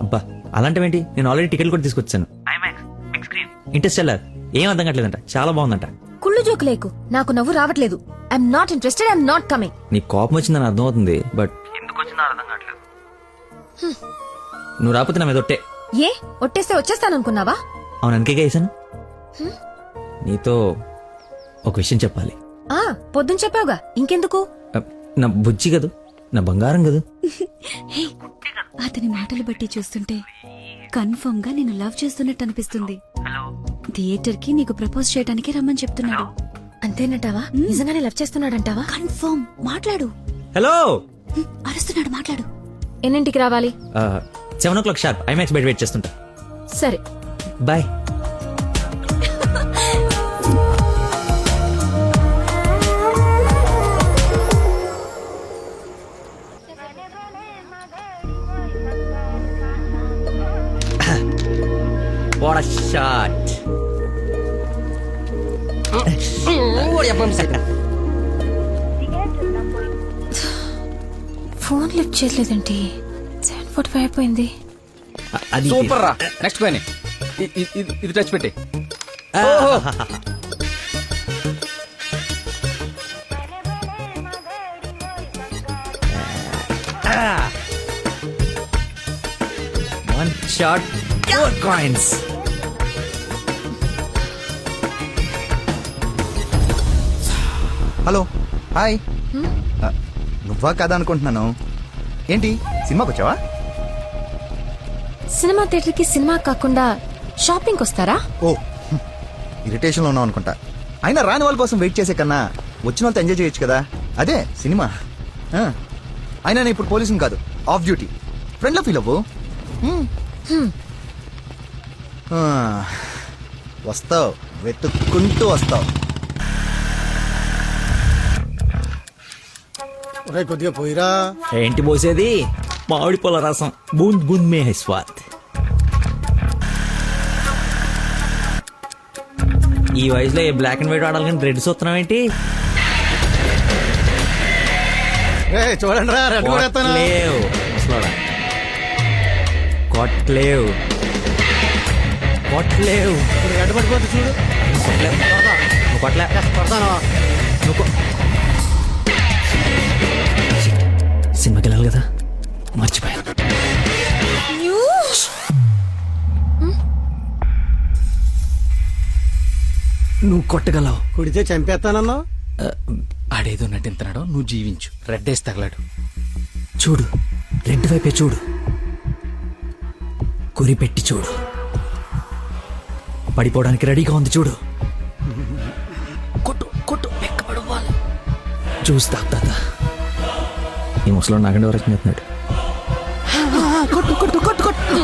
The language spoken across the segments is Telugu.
అబ్బా అలాంటివేంటి? నేను ఆల్రెడీ టికెట్ కూడా తీసుకొచ్చాను. ఇంటర్స్టెల్లార్ ఏం అర్థం కావట్లేదంట. చాలా బాగుందంట. కుళ్ళు జోకు లేకు. నాకు నవ్వు రావట్లేదు. I'm not interested I'm not coming నీ కోపం వచ్చిందని అర్థం అవుతుంది బట్ ఎందుకు వచ్చిందో అర్థం కావట్లేదు. నువ్వు రాకపోతే నా మీద ఒట్టే. ఏ? ఒట్టేస్తే వచ్చేస్తాననుకున్నావా? అవును అందుకే వేసాను నీతో ఒక విషయం చెప్పాలి. ఆ పొద్దున చెప్పావుగా. ఇంకెందుకు? నా బుజ్జి కదూ? నా బంగారం కదూ? అతని మాటలు బట్టి చూస్తుంటే కన్ఫర్మ్గా నేను లవ్ చేస్తున్నట్టు అనిపిస్తుంది. థియేటర్కి నీకు ప్రపోజ్ చేయడానికి రమ్మని చెప్తున్నాడు. అంతేనంటావా? నిజంగానే లవ్ చేస్తున్నాడంటావా? కన్ఫర్మ్ మాట్లాడు. హలో! అరుస్తున్నాడు మాట్లాడు. ఎన్నింటికి రావాలి? Seven o'clock sharp. ఐమాక్స్ బయట వెయిట్ చేస్తుంటా. సరే. Bye. What a shot. Phone lift చేయలేదండి సెవెన్ ఫార్టీ ఫైవ్ అయిపోయింది. అది సూపర్ రా. నెక్స్ట్ పైన ఇది టచ్ పెట్టి. Shot, four coins. Hello hi. నువ్వా కదా అనుకుంటున్నాను? ఏంటి సినిమాకి వచ్చావా? సినిమా థియేటర్కి సినిమా కాకుండా షాపింగ్ వస్తారా? ఓ ఇరిటేషన్లో ఉన్నావు అనుకుంటా. అయినా రాని వాళ్ళ కోసం వెయిట్ చేసే కన్నా వచ్చిన వాళ్ళతో ఎంజాయ్ చేయొచ్చు కదా. అదే సినిమా. ఆ, అయినా నేను ఇప్పుడు పోలీసుని కాదు ఆఫ్ డ్యూటీ. ఫ్రెండ్లో ఫీల్ అవ్వు. వస్తావు వెతుక్కుంటూ వస్తావు. ఒరే కొద్దిగా పోయిరా. ఏంటి పోసేది? మామిడి పొల రసం. బూంద్ బూంద్ మే హై స్వాద్ ఈ వయసులో ఏ బ్లాక్ అండ్ వైట్ ఆడాలి కానీ రెడ్ చూస్తున్నాం ఏంటి? చూడండి రా రెడ్. కొట్లేవు కొట్లేవు ఇప్పుడు రెడ్ పడిపోతే చూడు. కొట్లేవు నువ్వు కొట్లే కొడతాను? నువ్వు సినిమాకి వెళ్ళాలి కదా? మర్చిపోయాను. నువ్వు కొట్టగలవు. కుడితే చంపేస్తానన్నావు ఆడేదో నటింతున్నాడో నువ్వు జీవించు. రెడ్ వేసి తగలాడు. చూడు. రెండు వైపే చూడు. గురి పెట్టి చూడు. పడిపోవడానికి రెడీగా ఉంది చూడు. కొట్టు కొట్టు చూస్తా తాత. ఈ ముసలో నాగండి వరకు చెప్తున్నాడు కొట్టు కొట్టు కొట్టు కొట్టు.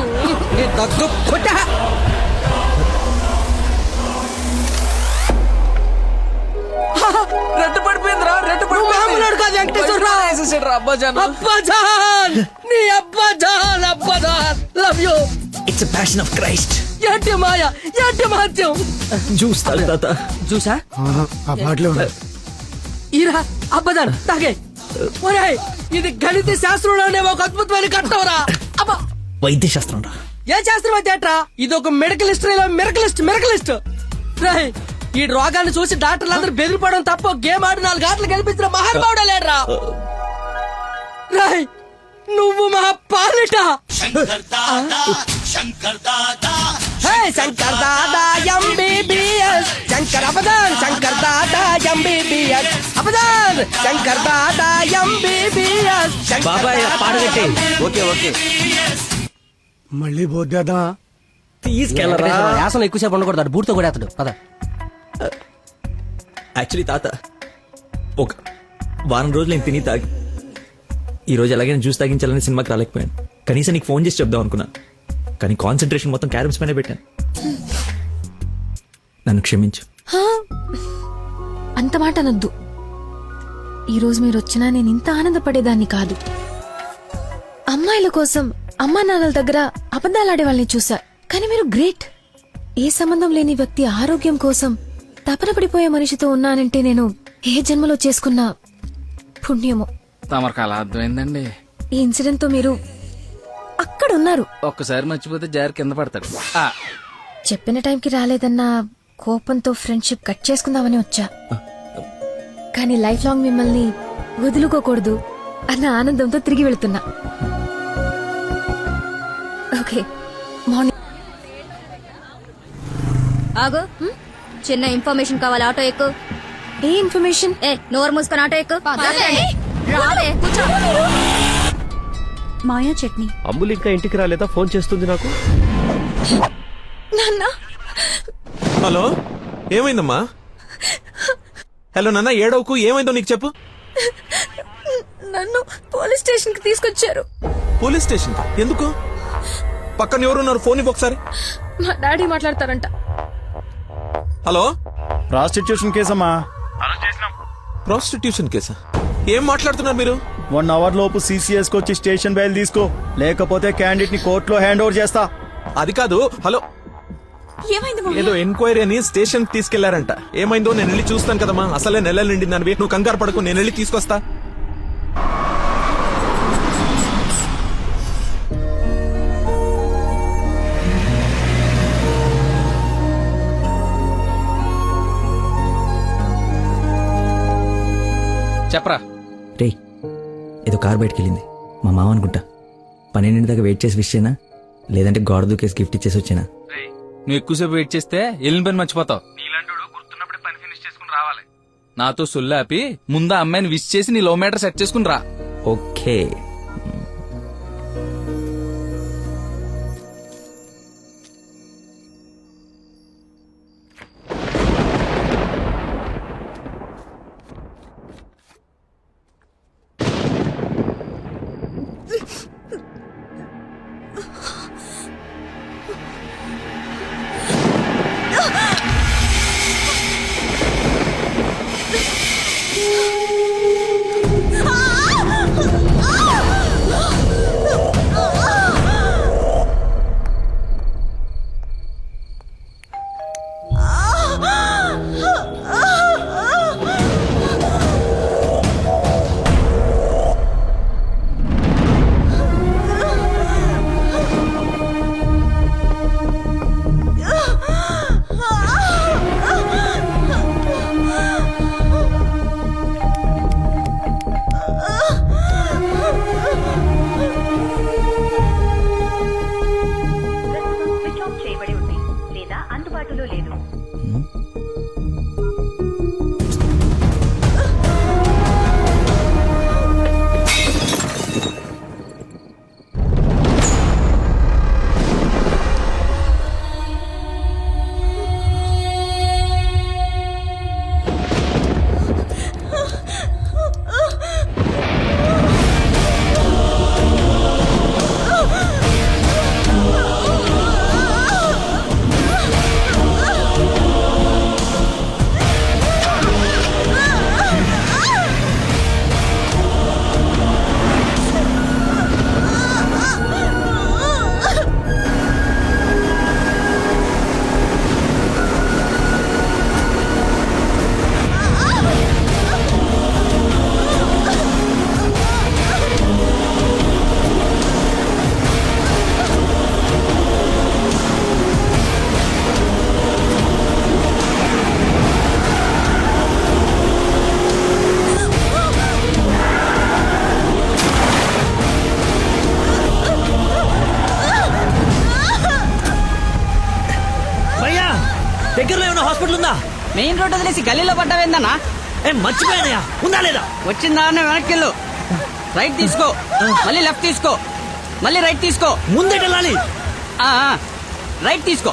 పడిపోయిందిరా రెడ్ మామూలుడు కాదు వెంకటేశ్వరరావు. పడిపోయింది అబ్బాజాన్ అబ్బజాన్ నీ అబ్బజాన్ అబ్బజాన్ love you it's passion of Christ ఏంటి మాయ? ఏంటి మహత్యం చూస్తా తాత. చూసా ఆహా, ఆ పాటలో ఈరా అబ్బజాన్ తాగే. ఒరేయ్ ఇది గణిత శాస్త్రంలోనే ఒక అద్భుతమైన కట్టవరా అబ్బా. వైద్య శాస్త్రం రా. ఏం శాస్త్రం అయితే? ఇది ఒక మెడికల్ హిస్టరీలో మెరకలిస్ట్ మెరకలిస్ట్ రేయ్ ఈ రోగాన్ని చూసి డాక్టర్లు అందరూ బెదిరిపోవడం తప్ప గేమ్ ఆడి నాలుగు ఆటలు గెలిపించిన మహానుభావుడే లేడ్రా. రాయ్ నువ్వు మా పాలిట హే, శంకర్ దాదా ఎంబీబీఎస్ శంకర్ అబదాన్ శంకర్ దాదా ఎంబీబీఎస్ అబదాన్ శంకర్ దాదా ఎంబీబీఎస్ బాబాయ్ పాట కట్టి ఓకే ఓకే. మళ్ళీ పోద్దేద్దాం తీసుకెళ్ళరా. యాసన ఎక్కువసేపు ఉండకూడదు అటు బూర్తో కూడా అతడు పద. యాక్చువల్లీ తాత ఒక వారం రోజులు నేను తిని తాగి ఈ రోజు ఎలాగైనా జ్యూస్ తాగించాలని సినిమాకి రాలేకపోయాను. కనీసం నీకు ఫోన్ చేసి చెప్దాం అనుకున్నా. కానీ కాన్సన్ట్రేషన్ మొత్తం క్యారమ్స్ పైన పెట్టాను. నన్ను క్షమించు. హా, అంత మాట అనొద్దు. ఈ రోజు మీరు వచ్చినా నేను ఇంత ఆనందపడేదాన్ని కాదు. అమ్మాయిల కోసం అమ్మా నాన్నల దగ్గర అబద్ధాలాడే వాళ్ళని చూసా. కానీ మీరు గ్రేట్. ఏ సంబంధం లేని వ్యక్తి ఆరోగ్యం కోసం తపన పడిపోయే మనిషితో ఉన్నానంటే నేను ఏ జన్మలో చేసుకున్న పుణ్యమో? తమరికి అలా అర్థమైందండి. ఈ ఇన్సిడెంట్తో మీరు ఉన్నారు. ఒక్కసారి మర్చిపోతే జారి కింద పడతాడు. ఆ, చెప్పిన టైంకి రాలేదన్న కోపంతో ఫ్రెండ్షిప్ కట్ చేసుకుందామని వచ్చా. కానీ లైఫ్ లాంగ్ మిమ్మల్ని వదులుకోకూడదు అన్న ఆనందంతో తిరిగి వెళుతున్నా. ఓకే. మార్నింగ్. ఆగు. చిన్న ఇన్ఫర్మేషన్ కావాలి. ఆటో ఎక్కు. ఏ ఇన్ఫర్మేషన్? ఏ నోరు మూసుకొని ఆటో ఎక్కు. రాదే. మాయా చట్నీ. అమ్ములు ఇంకా ఇంటికి రాలేదా? ఫోన్ చేస్తుంది నాకు. నాన్న. హలో? ఏమైందమ్మా? హలో నాన్న ఏడవకు? ఏమైందో నీకు చెప్పు. నన్ను పోలీస్ స్టేషన్కి తీసుకొచ్చారు. పోలీస్ స్టేషన్ ఎందుకు? పక్కన ఎవరున్నారు? ఫోన్ ఇవ్వు ఒకసారి. మా డాడీ మాట్లాడతారంట. హలో? ప్రాస్టిట్యూషన్ కేసమ్మా. ప్రాస్టిట్యూషన్ కేసా? ఏం మాట్లాడుతున్నారు మీరు? వన్ అవర్ లోపు సీసీఎస్ వచ్చి స్టేషన్ బయలు తీసుకో. లేకపోతే క్యాండిడేట్ని కోర్టులో హ్యాండ్ ఓవర్ చేస్తా. అది కాదు హలో. ఏమైంది ఏదో ఎంక్వైరీ అని స్టేషన్ తీసుకెళ్ళారంట. ఏమైందో నేను వెళ్ళి చూస్తాను కదమ్మా. అసలే నెలలు నిండింది దానివి నువ్వు కంగారు పడకు నేను వెళ్ళి తీసుకొస్తా. చెప్పరా? రే ఏదో కార్ బయటకు వెళ్ళింది మా మామ అనుకుంటా. పన్నెండింటి దాకా వెయిట్ చేసి విష్ చేయనా లేదంటే గోడ దూకేసి గిఫ్ట్ ఇచ్చేసి వచ్చేనా? నువ్వు ఎక్కువసేపు వెయిట్ చేస్తే వెళ్ళిన పని మర్చిపోతావు. గుర్తున్నప్పుడే పని ఫినిష్ చేసుకుని రావాలి. నాతో సొల్లాపి ముందు అమ్మాయిని విష్ చేసి నీ లో మీటర్ సెట్ చేసుకుని రా. ఓకే. మెయిన్ రోడ్ వదిలేసి గల్లీలో పడ్డావేందన్నా ఏ మర్చిపోయానయ్యా. ఉందా లేదా? వచ్చిన దారినే వెనక్కి వెళ్ళు. రైట్ తీసుకో. మళ్ళీ లెఫ్ట్ తీసుకో. మళ్ళీ రైట్ తీసుకో. ముందే వెళ్ళాలి రైట్ తీసుకో.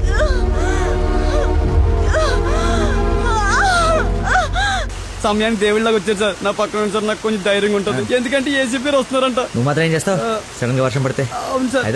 సమయానికి దేవుళ్ళకి వచ్చారు సార్. నా పక్కన సార్ నాకు కొంచెం ధైర్యంగా ఉంటుంది. ఎందుకంటే ఏసీపీ వస్తున్నారంట. నువ్వు మాత్రం ఏం చేస్తావు? సడన్గా వర్షం పడితే? అవును సార్.